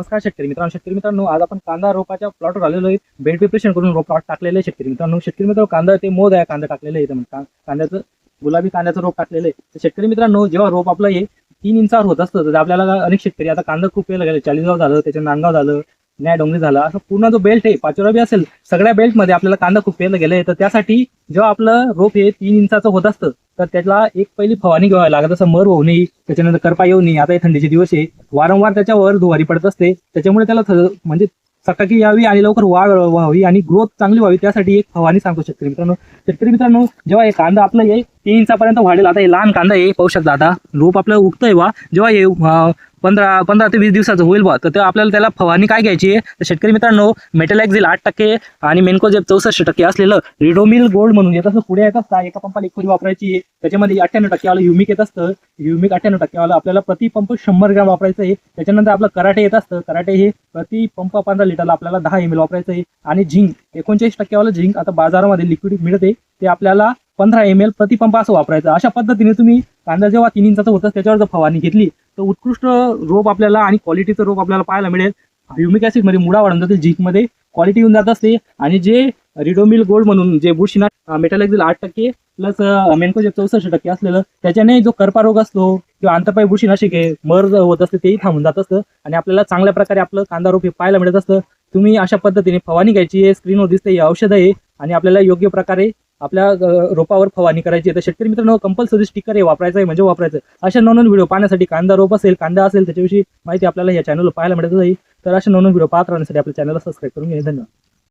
नमस्कार शेतकरी मित्रांनो शेतकरी मित्रांनो आज आपण कांदा रोपाच्या प्लॉटवर आलेलो आहे. बेड प्रिपरेशन करून रोप प्लॉट टाकलेले आहे शेतकरी मित्रांनो. शेतकरी मित्रांनो कांदा ते मोद आहे कांदा टाकलेले आहे. कांद्याचं गुलाबी कांद्याचं रोप टाकलेलं आहे. तर शेतकरी मित्रांनो जेव्हा रोप आपलं हे तीन इंचावर होत असतं तर आपल्याला अनेक शेतकरी आता कांदा खूप वेळ गेले चाळीसगाव झालं त्याच्या नांदगाव झालं न्याय डोंगरी झालं असं पूर्ण जो बेल्ट आहे पाचोरा बी असेल सगळ्या बेल्टमध्ये आपल्याला कांदा खूप वेळ गेलंय तर त्यासाठी जेव्हा आपलं रोप हे तीन इंचाचं होत असतं तर त्याला एक पहिली फवारणी घ्यावी लागत असं मर होऊ नये त्याच्यानंतर करपा येऊ नये. आता हे थंडीचे दिवस आहे. वारंवार त्याच्यावर धुवारी पडत असते. त्याच्यामुळे त्याला म्हणजे चकाकी यावी आणि लवकर वाढ व्हावी आणि ग्रोथ चांगली व्हावी त्यासाठी एक फवारणी सांगतो शेतकरी मित्रांनो. शेतकरी मित्रांनो जेव्हा हे कांदा आपलं हे तीन इंचापर्यंत वाढेल. आता हे लहान कांदा आहे पाहू शकता आता. रोप आपलं उगतंय बा. जेव्हा हे पंधरा पंधरा ते वीस दिवसाचं होईल बा तर तेव्हा आपल्याला त्याला फवारणी काय घ्यायची आहे? तर शेतकरी मित्रांनो मेटलॅक्झिल आठ टक्के आणि मेनकोजेब चौसष्ट टक्के असलेलं रिडोमिल गोल्ड म्हणून. येत असं पुढे येत असता. एका पंपाला एक खोली वापरायची आहे. त्याच्यामध्ये अठ्ठ्याण्णव टक्केवाला युमिक येत असतं. युमिक अठ्ठ्याण्णव टक्केवाला आपल्याला प्रति पंप शंभर ग्रॅम वापरायचं आहे. त्याच्यानंतर आपलं कराटे येत असतं. कराटे हे प्रति पंप पंधरा लिटरला आपल्याला दहा एम एल वापरायचं आहे. आणि झिंक एकोणचाळीस टक्केवालं झिंक आता बाजारामध्ये लिक्विड मिळते. ते आपल्याला पंधरा एम एल प्रतिपंप असं वापरायचं. अशा पद्धतीने तुम्ही कांदा जेव्हा तीन इंचाचं होतं त्याच्यावर जर फवारणी घेतली तर उत्कृष्ट रोप आपल्याला आणि क्वालिटीचं रोप आपल्याला पाहायला मिळेल. ह्युमिक ऍसिडमध्ये मुळा वाढून जाते झिंक क्वालिटी येऊन जात असते. आणि जे रिडोमिल गोल्ड म्हणून जे बुरशीना मेटालॅक्झिल आठ टक्के प्लस मेनकोजे चौसष्ट टक्के असलेलं त्याच्याने जो कर्पारोग असतो किंवा आंतरपाय बुरशीनाशिक आहे मर होत असते तेही थांबून जात असतं. आणि आपल्याला चांगल्या प्रकारे आपलं कांदा रोप हे पाहायला मिळत असतं. तुम्ही अशा पद्धतीने फवारणी घ्यायची आहे स्क्रीनवर दिसते हे औषध आहे. आणि आपल्याला योग्य प्रकारे आपल्या रोपावर फवारणी करायची आहे. तर शेतकरी मित्रांनो कंपल्सरी स्टिकर हे वापरायचं आहे म्हणजे वापरायचं. अशा नवनवीन व्हिडिओ पाहण्यासाठी कांदा रोप असेल कांदा असेल त्याच्याविषयी माहिती आपल्याला या चॅनलवर पाहायला मिळत आहे तर अशा नवनवीन व्हिडिओ पाहत राहण्यासाठी आपल्या चॅनलला सबस्क्राईब करून घेणे धन्यवाद.